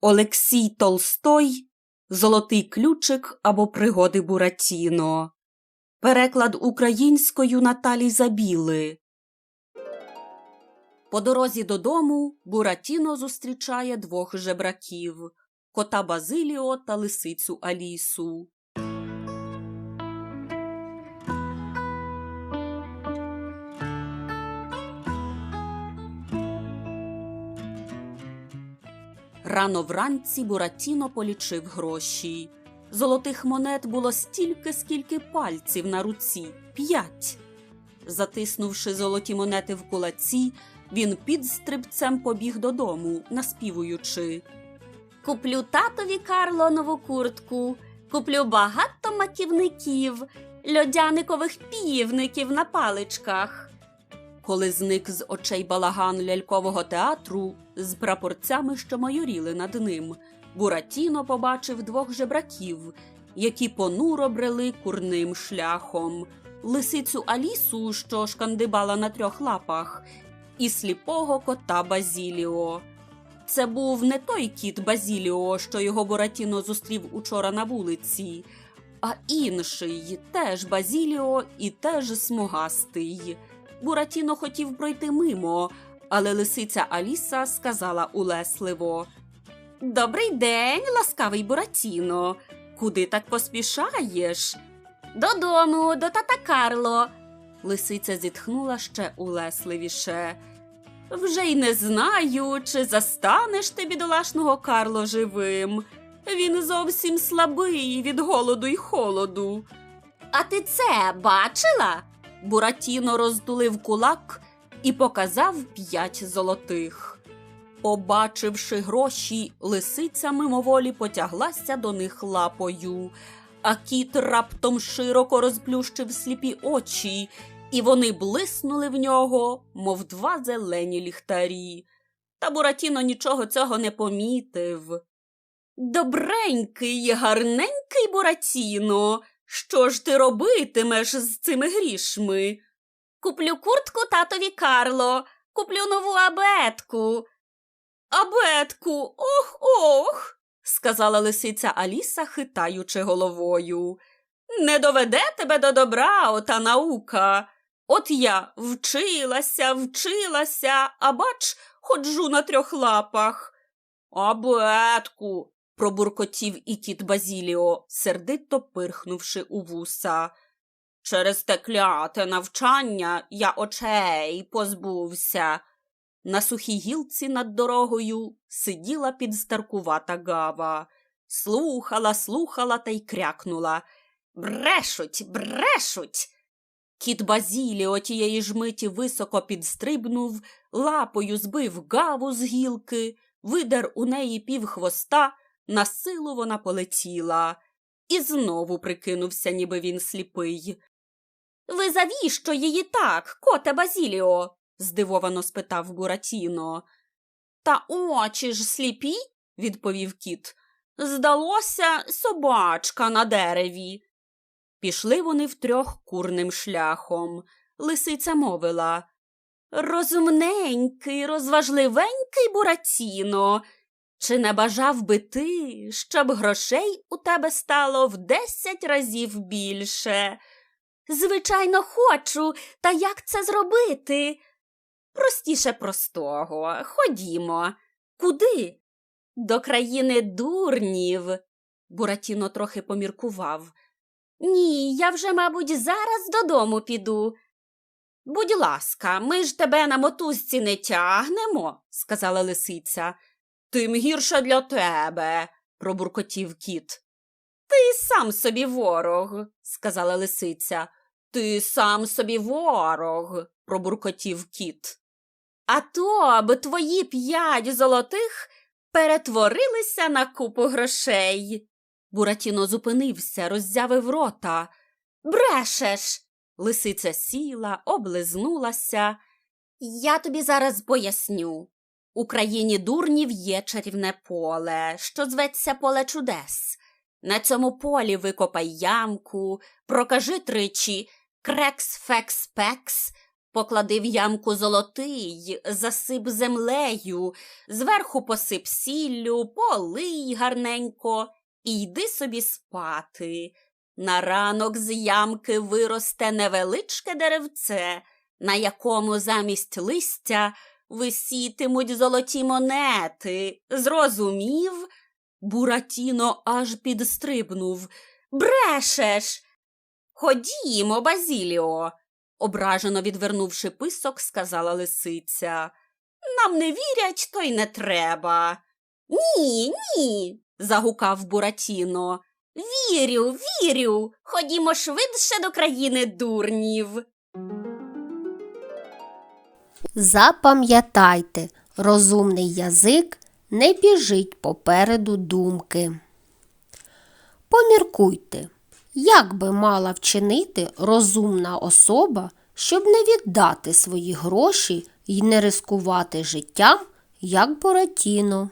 Олексій Толстой Золотий ключик або пригоди Буратіно. Переклад українською Наталі Забіли. По дорозі додому Буратіно зустрічає двох жебраків кота Базиліо та лисицю Алісу. Рано вранці Буратіно полічив гроші. Золотих монет було стільки, скільки пальців на руці п'ять. Затиснувши золоті монети в кулаці, він під стрибцем побіг додому, наспівуючи. Куплю татові Карло нову куртку, куплю багато маківників, льодяникових півників на паличках. Коли зник з очей балаган лялькового театру з прапорцями, що майоріли над ним, Буратіно побачив двох жебраків, які понуро брели курним шляхом, лисицю Алісу, що шкандибала на трьох лапах, і сліпого кота Базіліо. Це був не той кіт Базіліо, що його Буратіно зустрів учора на вулиці, а інший, теж Базіліо і теж смугастий. Буратіно хотів пройти мимо, але лисиця Аліса сказала улесливо Добрий день, ласкавий Буратіно. Куди так поспішаєш? Додому, до тата Карло. Лисиця зітхнула ще улесливіше. Вже й не знаю, чи застанеш ти бідолашного Карло живим. Він зовсім слабий від голоду й холоду. А ти це бачила? Буратіно роздулив кулак і показав п'ять золотих. Побачивши гроші, лисиця мимоволі потяглася до них лапою, а кіт раптом широко розплющив сліпі очі, і вони блиснули в нього, мов два зелені ліхтарі. Та Буратіно нічого цього не помітив. Добренький, гарненький Буратіно, що ж ти робитимеш з цими грішми? Куплю куртку татові Карло, куплю нову абетку. Абетку, ох ох, сказала лисиця Аліса, хитаючи головою. Не доведе тебе до добра ота наука. От я вчилася, вчилася, а бач, ходжу на трьох лапах. Абетку, пробуркотів і кіт Базіліо, сердито пирхнувши у вуса. Через те кляте навчання я очей позбувся. На сухій гілці над дорогою сиділа підстаркувата гава. Слухала, слухала та й крякнула. Брешуть, брешуть. Кіт Базіліо тієї ж миті високо підстрибнув, лапою збив гаву з гілки, видер у неї пів хвоста, на силу вона полетіла, і знову прикинувся, ніби він сліпий. Ви завіщо її так, коте Базіліо? здивовано спитав Буратіно. Та очі ж сліпі, відповів кіт. Здалося, собачка на дереві. Пішли вони втрьох курним шляхом. Лисиця мовила Розумненький, розважливенький Буратіно. Чи не бажав би ти, щоб грошей у тебе стало в десять разів більше? Звичайно, хочу, та як це зробити? Простіше простого. Ходімо. Куди? До країни дурнів. Буратіно трохи поміркував. Ні, я вже, мабуть, зараз додому піду. Будь ласка, ми ж тебе на мотузці не тягнемо, сказала лисиця. Тим гірше для тебе, пробуркотів кіт. Ти сам собі ворог, сказала лисиця. Ти сам собі ворог, пробуркотів кіт. А то б твої п'ять золотих перетворилися на купу грошей. Буратіно зупинився, роззявив рота. Брешеш. Лисиця сіла, облизнулася. Я тобі зараз поясню. У країні дурнів є чарівне поле, що зветься поле чудес. На цьому полі викопай ямку, прокажи тричі крекс-фекс-пекс, Поклади в ямку золотий, засип землею, зверху посип сіллю, полий гарненько і йди собі спати. На ранок з ямки виросте невеличке деревце, на якому замість листя висітимуть золоті монети. Зрозумів? Буратіно аж підстрибнув. Брешеш. Ходімо, Базіліо, ображено відвернувши писок, сказала лисиця. Нам не вірять, то й не треба. Ні, ні. загукав Буратіно. Вірю, вірю. Ходімо швидше до країни дурнів. Запам'ятайте, розумний язик не біжить попереду думки. Поміркуйте, як би мала вчинити розумна особа, щоб не віддати свої гроші і не рискувати життям, як Буратіно.